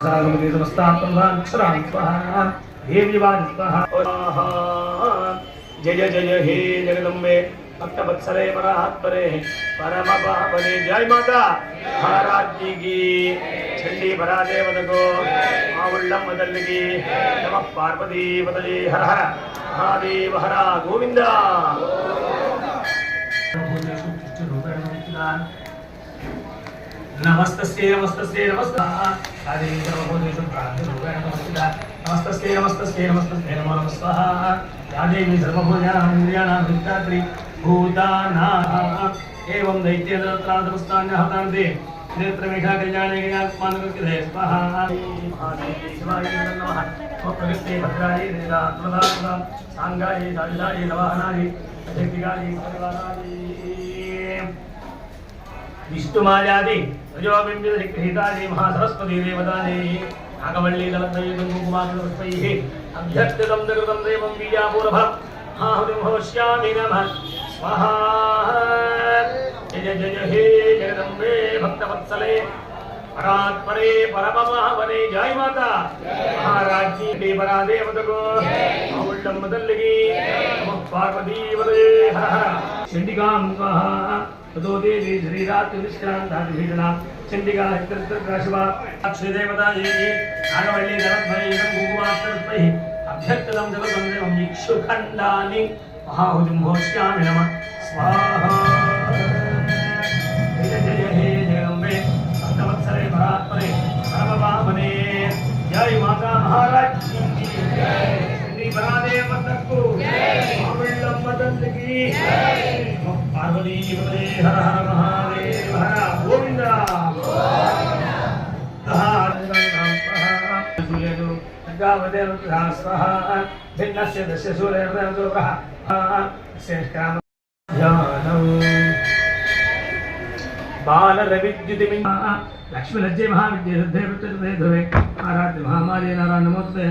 సాగమతి సమస్తాత్మక్షరాన్ స్వహ దేవ్యవాది స్వహ జయ జయ హే జగదంబే భక్తవత్సలే పరాత్పరే పరమ పావనే జయ మాతా మహారాజ్ఞి की చండీ పరాదేవతకు మా ఉళ్ళమ్మ తల్లికి నమ పార్వతీ పదజే హర హర మహాదేవ హర గోవింద నమస్తస్తే నమస్తస్తే నమస్తా नमस्ते नमस्ते नमस्ते नमो नम स्वाहा। या देवी सर्वभूजानां भूतात्री भूतानाः। एवं दैत्येन्द्रत्रादमस्तान्यहतान्ते नेत्रमेघा स्वाहा। प्रकृते भद्राय, वेदात्मदात्मदां, साङ्गायै दाविदायै नवाहनायै अधिकायै विष्णुमायादि। रजोविंशतिहितादि महासरस्वती देवतादे नागवल्लीदलत्रयकुमारस्मैः अभ्यर्थितं नकृतं देवं बीजापूरभ आहतिं भविष्यामि नमः। स्वाहा। जय जय हे जगदम्बे भक्तवत्सले। परात्परे परममहावने जय माता। महाराजी देवरा देवतको औल्डम्बदल्लिगी नमः पार्वती वदे। स्वाहा ततो देवी शरीरात् विष्क्रान्ताभिषेकना चण्डिका हितस्तत्रशिवा श्रीदेवता देवी नागवल्ली नरध्वनीरं कुङ्कुमास्तस्मै अभ्यक्तदं जपदं देवं इक्षुखण्डानि महाहुतिं भोष्यामि नमः। स्वाहा। जय हे जगम्बे भक्तवत्सरे भरात्मने परमवामने जय माता महाराज। की जय श्री बरादेव मदन की जय। పార్వతీ హర హర మహాదేవ గోవింద! భిన్నస్య దశ సూర్యర్దోగ్రహ బాలరవిద్యుతి లక్ష్మీ మహావిద్య ధ్రువే ఆరాధ్య మహామారి నారాయణ నమోస్తే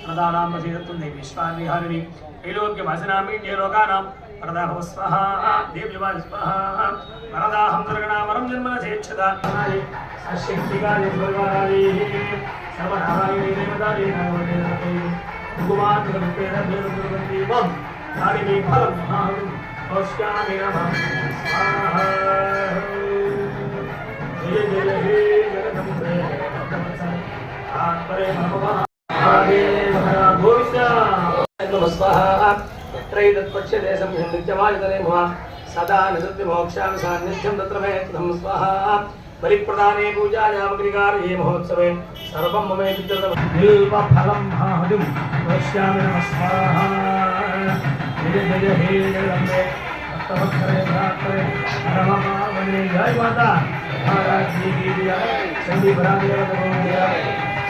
ప్రదానాంబసీదత్వం దేవి విశ్వామిహారిణి ఐలోక్యవాసినామీణ్య లోకానాం ప్రదాహవ స్వహ దేవ్యవాది స్వహ వరదాహం దుర్గణామరం జన్మన చేచ్చద శక్తిగాని భగవాని సర్వనారాయణి దేవదాని భగవతే భగవాన్ జగత్పేద దేవదుర్గతి వం కాళిని ఫలం మహాం सदा निसत्यमोक्षामि सान्निध्यं तत्र मे कृतं स्वाहा बलिप्रदाने पूजायामग्निकार्ये महोत्सवे सर्वं ममे बिल्वफलं महाहुतिं वक्ष्यामि नमः स्वाहा जय जय हे जगदम्बे भक्तवत्सरे भ्रात्रे परमपावने जय माता महाराज्ञी की जय चण्डी भरादेव जय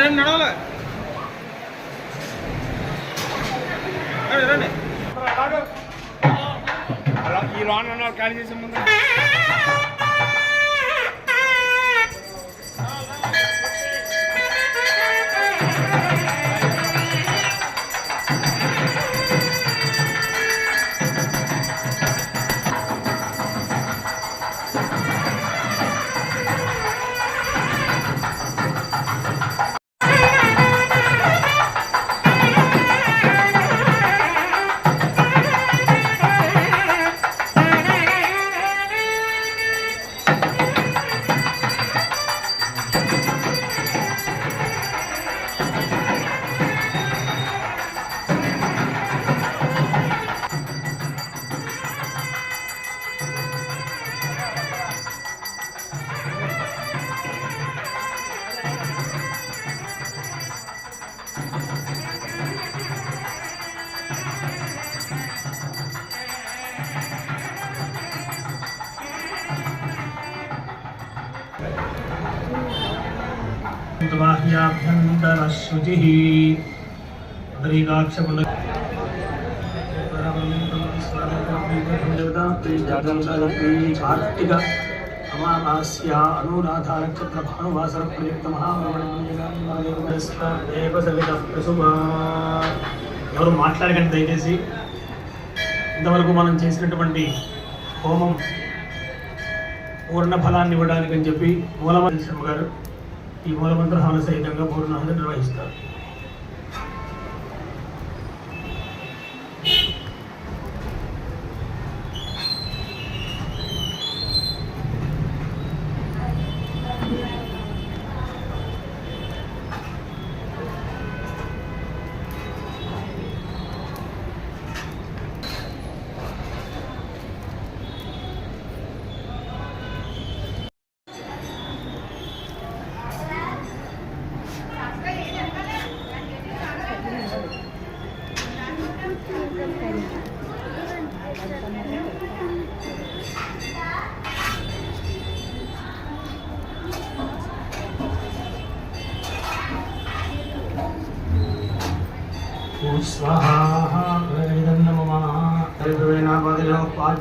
రెండు నడవలే బాహ్యాభ్యంతరశుచిः దరీకాక్షపుండ కార్తీక అమావాస్య అనురాధ నక్షత్ర భానువాసర ప్రయుక్త ఎవరు మాట్లాడకండి దయచేసి. ఇంతవరకు మనం చేసినటువంటి హోమం పూర్ణ ఫలాన్ని ఇవ్వడానికి అని చెప్పి మూలమంత్రి శర్మ గారు ఈ మూలమంత్ర హవన సహితంగా పూర్ణాహుతి నిర్వహిస్తారు.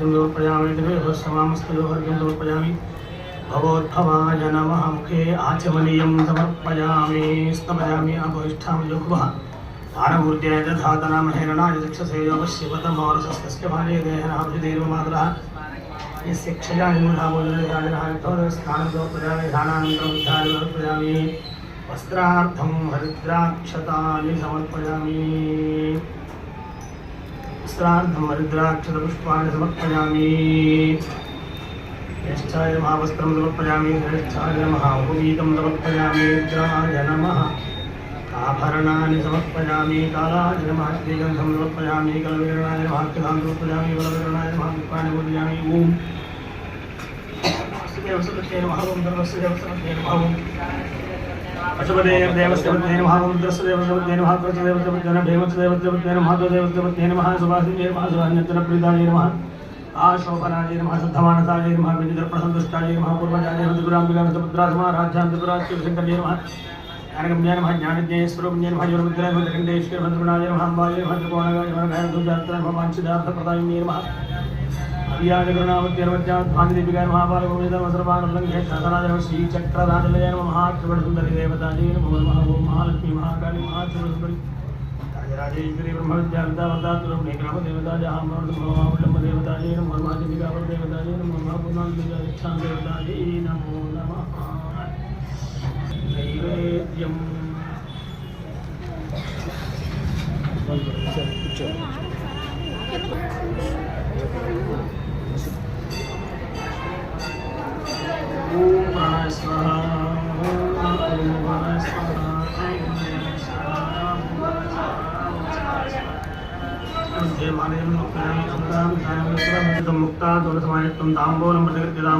गौरभद्रं दोर्पयामि देवसमामस्तलोहर्घ्यं दोर्पयामि भवोद्भवाजनमहमुखे आचमनीयं समर्पयामि स्तपयामि अभोष्ठामि लघुवः आरभूर्याय दधातनामहेरणाय दक्षसेयोपशिवतमौरसस्तस्य भार्य देहनाभिदैवमाग्रः यस्य क्षयायुधामोदनधानस्थानदोर्पयामि वस्त्रार्थं हरिद्राक्षतानि समर्पयामि वस्त्रार्थं हरिद्राक्षतपुष्पाणि समर्पयामि। ज्येष्ठाय नमः वस्त्रं समर्पयामि श्रेष्ठाय नमः समर्पयामि, रुद्राय नमः। आभरणानि समर्पयामि, कालाय नमः, श्रीगन्धं समर्पयामि, कलविरणाय नमः समर्पयामि, बलविरणाय नमः, पुष्पाणि ॐ। वसुदेव सुदत्ते नमः, ॐ धर्मस्यदेव सुदत्ते नमः పశుపదేయం దేవస్యవద్దే నమ రుద్రస్య దేవస్యవద్దే నమ కృష్ణదేవస్యవద్దే నమ భీమస్యవద్దే నమ మాధవదేవస్యవద్దే నమ సుభాసినే నమ సుభాన్యతన ప్రీతాయ నమ ఆశోభనాయ నమ శుద్ధమానసాయ నమ వినిద్రప్రసంతుష్టాయ నమ పూర్వజాయ నమ దురాంబికా నమ సుభద్రాధమా రాజ్యాంధ్రపురాశ్రీ శంకర్య ीराजगुरुनामद्य भागदीपिकाय महापालगोविन्दमसर्वानन्दङ्घेशनादनः श्रीचक्रधानलय नमः महाक्षवसुन्दरि देवताजी महालक्ष्मी महाकाली महाक्षवसुन्दरि राजेश्वरी ब्रह्मविद्यावृतावृतातुरं निग्रामदेवताजाहाम्बदेवताजे नमो नमः नमो नमः Thank you. मुक्तादोरसमाय त्वं ताम्बूलं प्रतिकृतिरां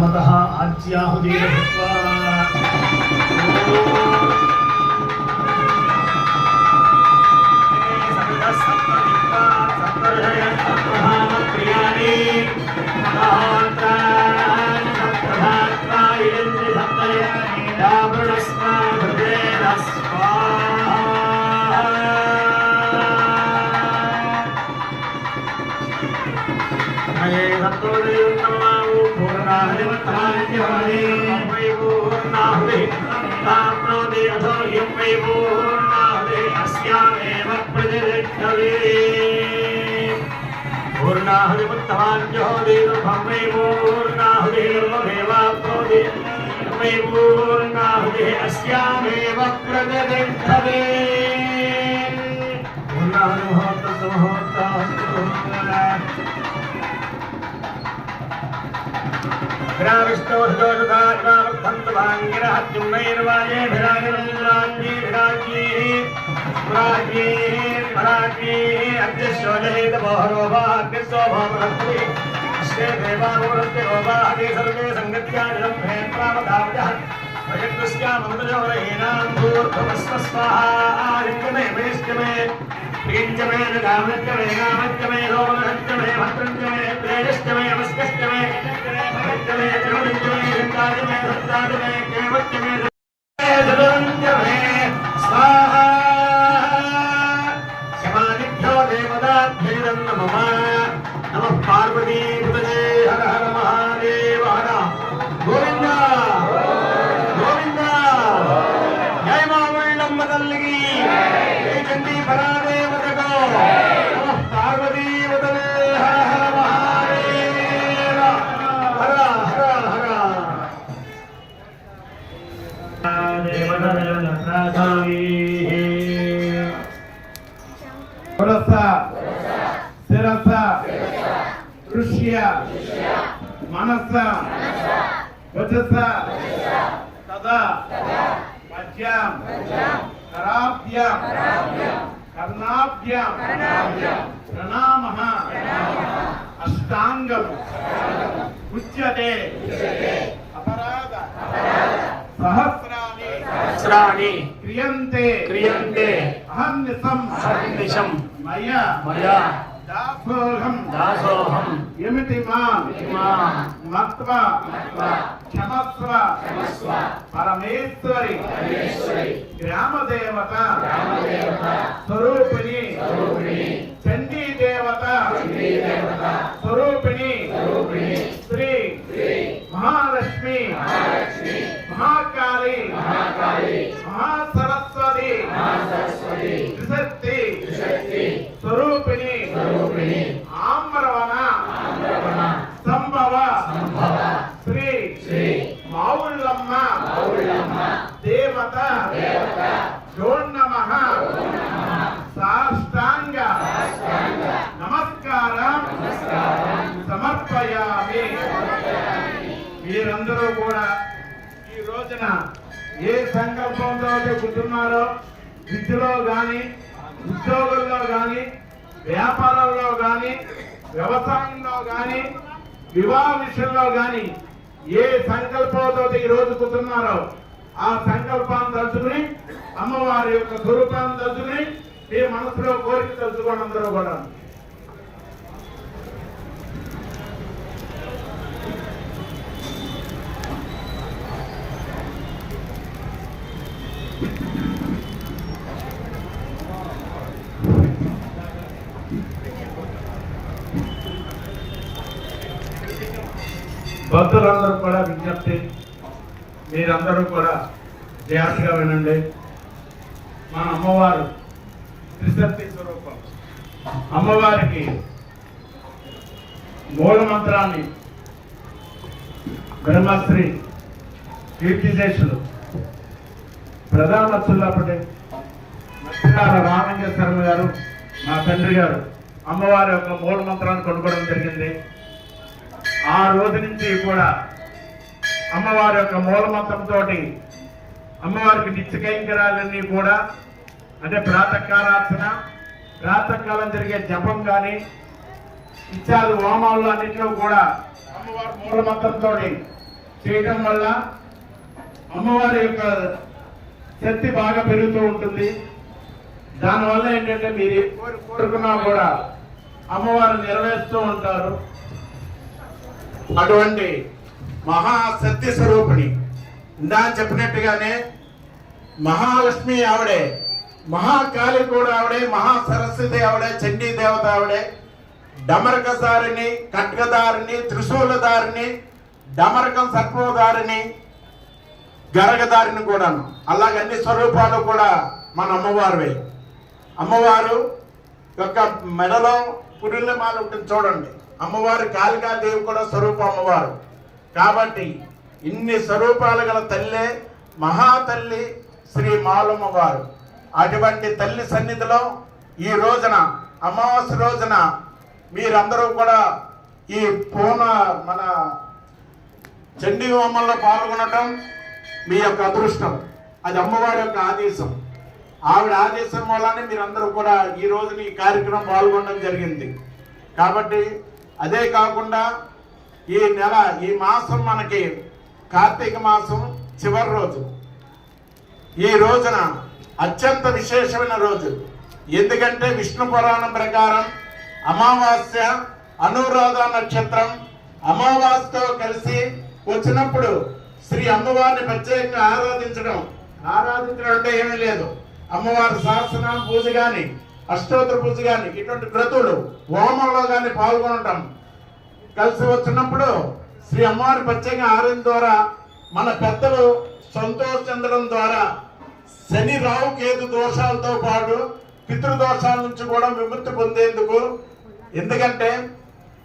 मनः आज्याहुदेन प्राप्नोतिरथो ह्युं वै पूर्णादे अस्यामेव प्रतिष्ठवे पूर्णाहुतिमुत्तमान् ज्योतिर्भं वै पूर्णाहुतिर्वमेवाप्नोति वै पूर्णाहुतिः अस्यामेव प्रतिष्ठवे पूर्णाहुतिमहोत्तमहोत्तमः ग्राविष्णोः जोषधात्मा రామత్యమే రోమహత్యమే భద్రంత్యమే ప్రేయష్టమే నమస్కష్టమే सरकार में सरकार में केवल में అహర్నిశం మయ మయా దాసోహం దాసోహం యమితి మాం మాం మత్వ క్షమస్వ పరమేశ్వరి గ్రామదేవత స్వరూపిణి చండీ దేవత స్వరూపిణి శ్రీ మహాలక్ష్మి మహాకాళి మహాసరస్వతి త్రిశక్తి స్వరూపిణి. ఆంబరవన సంభవ. శ్రీ శ్రీ మావుళ్ళమ్మ. దేవత. జోన్నమ. సాష్టాంగ. నమస్కారం. సమర్పయామి. మీరందరూ కూడా ఈ రోజున ఏ సంకల్పంతో ఉంటున్నారో విద్యలో కానీ ఉద్యోగుల్లో కానీ వ్యాపారంలో కానీ వ్యవసాయంలో కానీ వివాహ విషయంలో కానీ ఏ సంకల్పంతో ఈ రోజు కూర్చున్నారో ఆ సంకల్పాన్ని తలుచుకుని అమ్మవారి యొక్క స్వరూపాన్ని తలుచుకుని మీ మనసులో కోరిక తలుచుకోవడం అందరూ కూడా భక్తులందరూ కూడా విజ్ఞప్తి. మీరందరూ కూడా జాగ్రత్తగా వినండి. మన అమ్మవారు త్రిశక్తి స్వరూపం. అమ్మవారికి మూల మంత్రాన్ని బ్రహ్మశ్రీ కీర్తిశేషులు ప్రధానస్తులప్పటి మత్స్యకార రామలింగ శర్మ గారు మా తండ్రి గారు అమ్మవారి యొక్క మూల మంత్రాన్ని కొనుక్కోవడం జరిగింది. ఆ రోజు నుంచి కూడా అమ్మవారి యొక్క మూలమతంతో అమ్మవారికి నిత్యకైంకరాలన్నీ కూడా అంటే ప్రాతకాలార్చన ప్రాతకాలం జరిగే జపం కానీ ఇత్యాది హోమాల్లో అన్నింటిలో కూడా అమ్మవారి మూలమంత్రంతో చేయడం వల్ల అమ్మవారి యొక్క శక్తి బాగా పెరుగుతూ ఉంటుంది. దానివల్ల ఏంటంటే మీరు కోరి కోరుకున్నా కూడా అమ్మవారు నెరవేరుస్తూ ఉంటారు. అటువంటి మహాసత్య స్వరూపిణి. ఇందా చెప్పినట్టుగానే మహాలక్ష్మి ఆవిడే మహాకాళి కూడా ఆవిడే మహా సరస్వతి ఆవిడే చండీ దేవత ఆవిడే డమరకసారిని ఖడ్గదారిని త్రిశూలదారిని డమరకం సర్పోదారిని గరగదారిని కూడాను. అలాగే అన్ని స్వరూపాలు కూడా మన అమ్మవారివే. అమ్మవారు యొక్క మెడలో పురులమాలు ఉంటుంది చూడండి. అమ్మవారు కాళికాదేవి కూడా స్వరూప అమ్మవారు. కాబట్టి ఇన్ని స్వరూపాలు గల తల్లే మహాతల్లి శ్రీ మాలమ్మవారు అటువంటి తల్లి సన్నిధిలో ఈ రోజున అమావాస్య రోజున మీరందరూ కూడా ఈ పూన మన చండీ హోమంలో పాల్గొనటం మీ యొక్క అదృష్టం. అది అమ్మవారి యొక్క ఆదేశం. ఆవిడ ఆదేశం వల్లనే మీరందరూ కూడా ఈ రోజున ఈ కార్యక్రమం పాల్గొనడం జరిగింది. కాబట్టి అదే కాకుండా ఈ నెల ఈ మాసం మనకి కార్తీక మాసం చివరి రోజు. ఈ రోజున అత్యంత విశేషమైన రోజు. ఎందుకంటే విష్ణు పురాణం ప్రకారం అమావాస్య అనురాధ నక్షత్రం అమావాస్యతో కలిసి వచ్చినప్పుడు శ్రీ అమ్మవారిని ప్రత్యేకంగా ఆరాధించడం. ఆరాధించడం అంటే ఏమీ లేదు. అమ్మవారి సహస్రనామ పూజ కానీ అష్టోత్తర పూజ ఇటువంటి వ్రతుడు హోమంలో కానీ పాల్గొనటం. కలిసి వచ్చినప్పుడు శ్రీ అమ్మవారి ప్రత్యేకంగా ఆరాధన ద్వారా మన పెద్దలు సంతోష చెందడం ద్వారా శని రావు కేతు దోషాలతో పాటు పితృదోషాల నుంచి కూడా విముక్తి పొందేందుకు ఎందుకంటే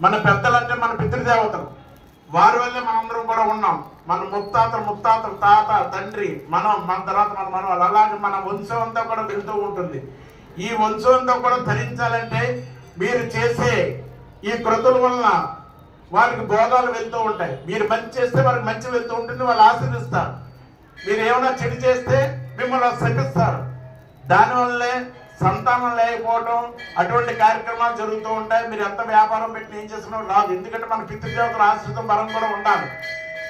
మన పెద్దలంటే మన పితృదేవతలు. వారి వల్లే మనందరం కూడా ఉన్నాం. మన ముత్తాతలు ముత్తాతలు తాత తండ్రి మనం మన తర్వాత మన మనం అలాగే మన వంశం అంతా కూడా వెళ్తూ ఉంటుంది. ఈ వంశంతో కూడా ధరించాలంటే మీరు చేసే ఈ కృతుల వలన వారికి భోగాలు వెళ్తూ ఉంటాయి. మీరు మంచి చేస్తే వారికి మంచి వెళ్తూ ఉంటుంది వాళ్ళు ఆశీర్దిస్తారు మీరు ఏమైనా చెడు చేస్తే మిమ్మల్ని శపిస్తారు. దానివల్లే సంతానం లేకపోవడం అటువంటి కార్యక్రమాలు జరుగుతూ ఉంటాయి. మీరు ఎంత వ్యాపారం పెట్టి ఏం చేసినా రాదు. ఎందుకంటే మన పితృదేవతల ఆశ్రితం బలం కూడా ఉండాలి.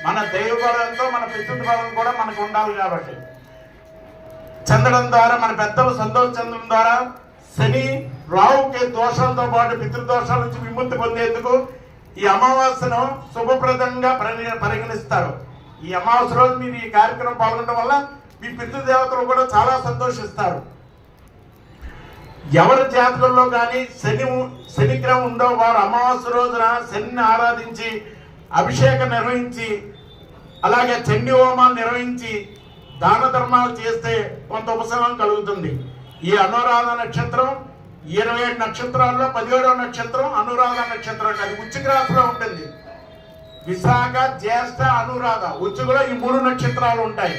మన దైవ బలంతో మన పితృ బలం కూడా మనకు ఉండాలి కాబట్టి. చెందడం ద్వారా మన పెద్దలు సంతోష చెందడం ద్వారా శని రావుకి దోషాలతో పాటు పితృదోషాల నుంచి విముక్తి పొందేందుకు ఈ అమావాస్యను శుభప్రదంగా పరిగణ- పరిగణిస్తారు. ఈ అమావాస్య రోజు మీరు ఈ కార్యక్రమం పాల్గొనడం వల్ల మీ పితృదేవతలు కూడా చాలా సంతోషిస్తారు. ఎవరి జాతకంలో కానీ శని శనిగ్రహం ఉందో వారు అమావాస్య రోజున శనిని ఆరాధించి అభిషేకం నిర్వహించి అలాగే చండి హోమాలు నిర్వహించి దాన ధర్మాలు చేస్తే కొంత ఉపశమనం కలుగుతుంది. ఈ అనురాధ నక్షత్రం ఇరవై ఏడు నక్షత్రాల్లో పదిహేడవ నక్షత్రం అనురాధ నక్షత్రం అంటే అది ఉచ్చిక రాశిలో ఉంటుంది. విశాఖ జ్యేష్ఠ అనురాధ ఉచ్చుకులో ఈ మూడు నక్షత్రాలు ఉంటాయి.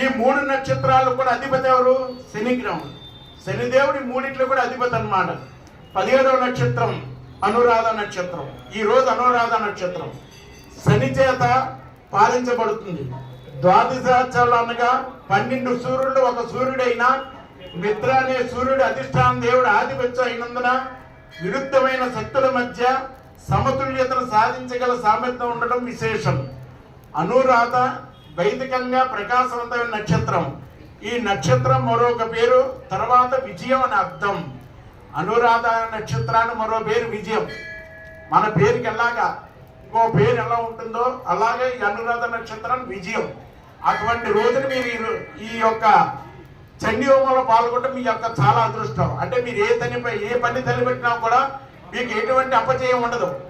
ఈ మూడు నక్షత్రాలు కూడా అధిపతి ఎవరు? శనిగ్రహం శనిదేవుడి మూడిట్లో కూడా అధిపతి అన్నమాట. పదిహేడవ నక్షత్రం అనురాధ నక్షత్రం. ఈ రోజు అనురాధ నక్షత్రం. శని చేత పాలించబడుతుంది. ద్వాదశాచాలు అనగా పన్నెండు సూర్యుడు ఒక సూర్యుడైన మిత్ర అనే సూర్యుడు అధిష్టాన దేవుడు ఆధిపత్యం అయినందున విరుద్ధమైన శక్తుల మధ్య సమతుల్యతను సాధించగల సామర్థ్యం ఉండడం విశేషం. అనురాధ వైదికంగా ప్రకాశవంతమైన నక్షత్రం. ఈ నక్షత్రం మరొక పేరు తర్వాత విజయం అని అర్థం. అనురాధ నక్షత్రాన్ని మరో పేరు విజయం. మన పేరుకి ఎలాగా ఇంకో పేరు ఎలా ఉంటుందో అలాగే ఈ అనురాధ నక్షత్రం విజయం. అటువంటి రోజున మీరు ఈ యొక్క చండీ హోమంలో పాల్గొనడం మీ యొక్క చాలా అదృష్టం. అంటే మీరు ఏ పనిపై ఏ పని తలపెట్టినా కూడా మీకు ఎటువంటి అపజయం ఉండదు.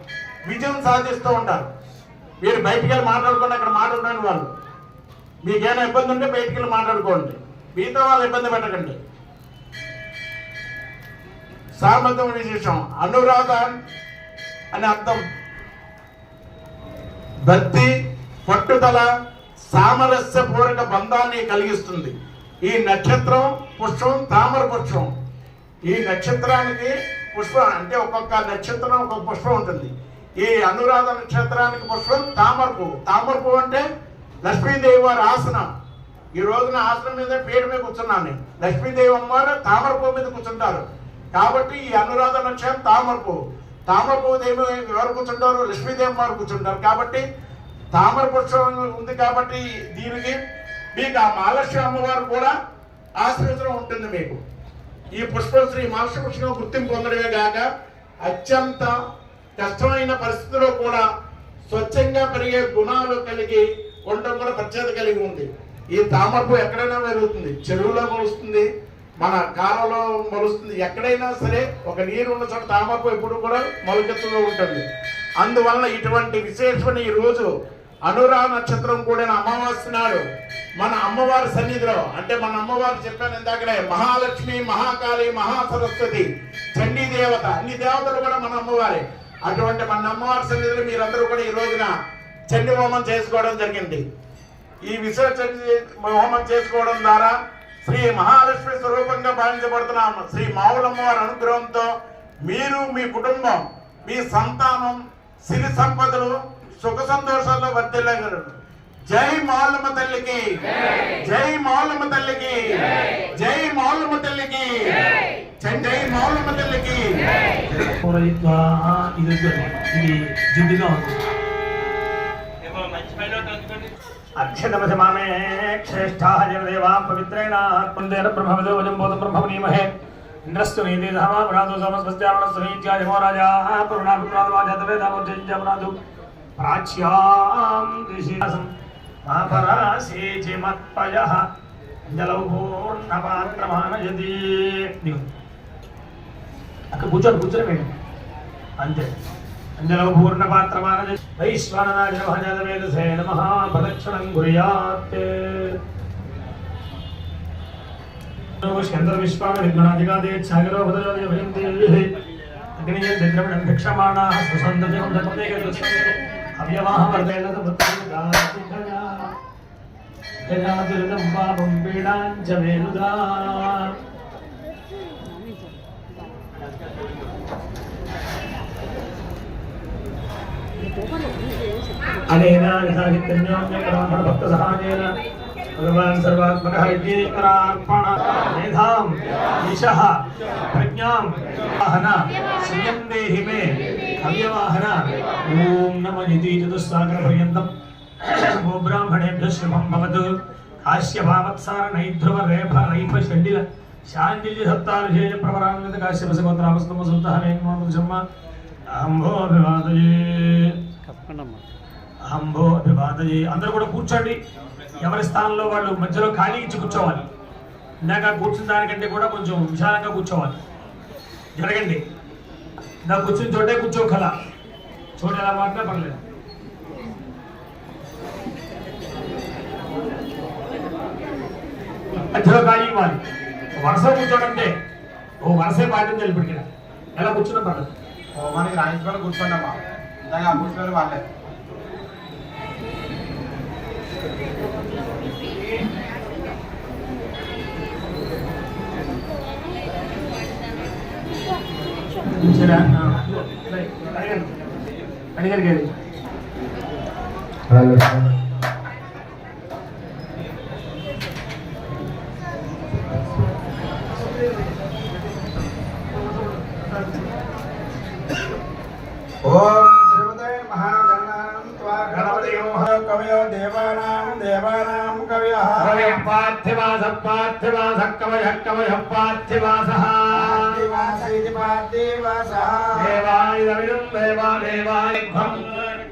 విజయం సాధిస్తూ ఉంటారు. మీరు బయటికి వెళ్ళి మాట్లాడుకోండి అక్కడ మాట్లాడడానికి వాళ్ళు. మీకేమైనా ఇబ్బంది ఉంటే బయటికి వెళ్ళి మాట్లాడుకోండి. మిగతా వాళ్ళు ఇబ్బంది పెట్టకండి. సామర్థ్యం విశేషం. అనురాధ అని అర్థం. భక్తి పట్టుదల సామరస్యపూర్వక బంధాన్ని కలిగిస్తుంది. ఈ నక్షత్రం పుష్పం తామర పుష్పం. ఈ నక్షత్రానికి పుష్పం అంటే ఒక్కొక్క నక్షత్రం ఒక్కొక్క పుష్పం ఉంటుంది. ఈ అనురాధ నక్షత్రానికి పుష్పం తామర పువ్వు. తామర పువ్వు అంటే లక్ష్మీదేవి వారి ఆసనం. ఈ రోజున ఆసనం మీద పేరు మీద కూర్చున్నాను నేను. లక్ష్మీదేవి అమ్మవారు తామర పువ్వు మీద కూర్చుంటారు. కాబట్టి ఈ అనురాధ నక్షత్రం తామర పువ్వు. తామర పువ్వు దేవి ఎవరు కూర్చుంటారు? లక్ష్మీదేవి వారు కూర్చుంటారు. కాబట్టి తామర పుష్పం ఉంది కాబట్టి దీనికి మీకు ఆ మహాలక్ష్మి అమ్మవారు కూడా ఆశ్రయించడం ఉంటుంది మీకు. ఈ పుష్పం శ్రీ మహర్షి పుష్పం గుర్తింపు పొందడమే కాక అత్యంత కష్టమైన పరిస్థితిలో కూడా స్వచ్ఛంగా పెరిగే గుణాలు కలిగి ఉండడం కూడా ప్రత్యేకత కలిగి ఉంది. ఈ తామరపు ఎక్కడైనా పెరుగుతుంది చెరువులో మొలుస్తుంది. మన కాలంలో మొలుస్తుంది. ఎక్కడైనా సరే ఒక నీరు ఉన్న చోట తామరపు ఎప్పుడు కూడా మొలకెత్తుతూ ఉంటుంది. అందువల్ల ఇటువంటి విశేషమైన ఈ అనురా నక్షత్రం కూడిన అమావాస్య నాడు మన అమ్మవారి సన్నిధిలో అంటే మన అమ్మవారు చెప్పాను ఇందాకనే మహాలక్ష్మి మహాకాళి మహాసరస్వతి చండీ దేవత అన్ని దేవతలు కూడా మన అమ్మవారే. అటువంటి మన అమ్మవారి సన్నిధిలో మీరందరూ కూడా ఈ రోజున చండి హోమం చేసుకోవడం జరిగింది. ఈ విశ్వ హోమం చేసుకోవడం ద్వారా శ్రీ మహాలక్ష్మి స్వరూపంగా భావించబడుతున్నాము శ్రీ మావులమ్మవారి అనుగ్రహంతో మీరు మీ కుటుంబం మీ సంతానం సిరి సంపదలు సుఖ సంతోషాల్లో వర్తిల్లగలరు జై మాలమ్మ తల్లికి జై మాలమ్మ తల్లికి జై మాలమ్మ తల్లికి జై- జై మాలమ్మ తల్లికి పూరయిత్వా ఇది వద్దు. ఇది జిడ్డుగా ఉంది అక్షతమసమామే శ్రేష్ఠాः జనదేవా పవిత్రేణ ఆత్మందేన బ్రహ్మవిదో వజం బోధం బ్రహ్మణీమహే ఇంద్రస్తు నీతి ధర్మా ప్రాదు సమస్వస్యారణస్తు నీత్యాదిమో రాజా పురుణాభిప్రాదవాజాతవేదామోర్జంజమనాదు ప్రాచ్యాం దిశిసం మాపరాసేచి మత్పయః జలౌ పూర్ణపాత్రమానయతి దిగు అక్కడ కూర్చోండి కూర్చొని వేయండి అంతే. అంజలో పూర్ణపాత్రమాన వైశ్వనాయ భజనవేదసే నమ ప్రదక్షిణం కుర్యాత్ స్కందర విశ్వాన సాగరో అగ్నియే భిక్షమాణాః సుసందజం జపతే अब ये वहाँ पर पहले तो बताऊँगा सुखजा गजादुर्गम पापम पीड़ांजमेनुदा अनेन साहित्यन्योन्यकरामण भक्तसहायेन भगवान् सर्वात्मकः इत्येकरार्पणः मेधां यशः प्रज्ञां वहन संयं देहि मे హవ్యవాహన ఓం నమ ఇతి చతుస్సాగర పర్యంతం ఓ బ్రాహ్మణేభ్య శుభం భవతు కాశ్యభావత్సార నైధ్రువ రేఫ రైఫ షడ్డిల శాంతిజి సత్తారుషేయ ప్రవరాంగత కాశ్యప సగోత్రామస్తమ సుతః వేంగమోహం శర్మ అహంభో అభివాదయే అహంభో అభివాదయే అందరూ కూడా కూర్చోండి. ఎవరి స్థానంలో వాళ్ళు మధ్యలో ఖాళీ ఇచ్చి కూర్చోవాలి. ఇందాక కూర్చున్న దానికంటే కూడా కొంచెం విశాలంగా కూర్చోవాలి. జరగండి. ఇందాక కూర్చుని చోటే కూర్చోకల. చోటు ఎలా మాత్రమే పర్లేదు. మధ్యలో ఖాళీ ఇవ్వాలి. వరుస కూర్చోడంటే ఓ వరుసే పాటించాలి ఇప్పటికి ఎలా కూర్చున్నా పర్లేదు. ఓ మనకి రాయించుకొని కూర్చోండమ్మా. ఇందాక కూర్చొని వాళ్ళే. అడిగారు గారు. ఓం శ్రీమతే మహాగణానం త్వా గణపతిమోహ కవయో దేవానాం దేవానాం కవయః పార్థివాస పార్థివాస కవయః కవయః పార్థివాసః. పార్థివాసైతి పార్థివాసః దేవాయుధమిదం దేవా దేవాయుధ్వం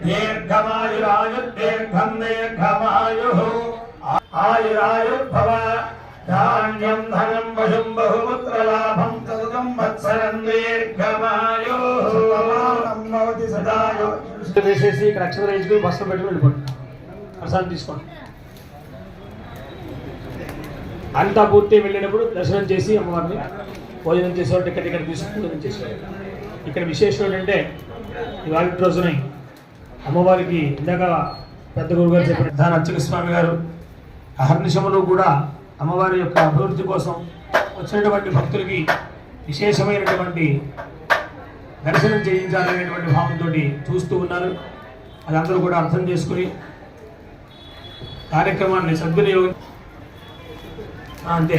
దీర్ఘమాయురాయు దీర్ఘం దీర్ఘమాయుః ఆయురాయుర్భవ ధాన్యం ధనం పశుం బహుపుత్రలాభం సతతం వత్సరం దీర్ఘమాయుః సమానం భవతి సదాయు వేసేసి ఇక్కడ అక్షరం వేసుకుని బస్సులో పెట్టుకుని వెళ్ళిపోండి. ప్రసాదం తీసుకోండి. అంతా పూర్తి వెళ్ళినప్పుడు దర్శనం చేసి అమ్మవారిని భోజనం చేసేవాళ్ళు ఇక్కడ ఇక్కడ తీసుకుని భోజనం చేసేవాళ్ళు. ఇక్కడ విశేషం ఏంటంటే ఇవాళ రోజున అమ్మవారికి ఇందాక పెద్ద గురువు గారు చెప్పిన ప్రధాన అర్చక స్వామి గారు అహర్నిశములు కూడా అమ్మవారి యొక్క అభివృద్ధి కోసం వచ్చినటువంటి భక్తులకి విశేషమైనటువంటి దర్శనం చేయించాలనేటువంటి భావంతో చూస్తూ ఉన్నారు. అది అందరూ కూడా అర్థం చేసుకుని కార్యక్రమాన్ని సద్వినియోగం ఆ, అంతే.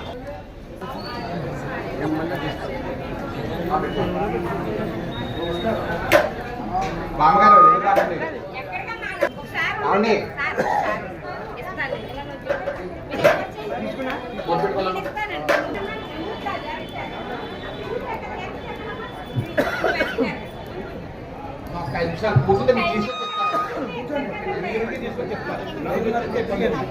రావండి. ఒక ఐదు నిమిషాలు కూర్చుంటే మీకు తీసుకొచ్చి చెప్తాను. మీరు తీసుకొచ్చి చెప్తారు.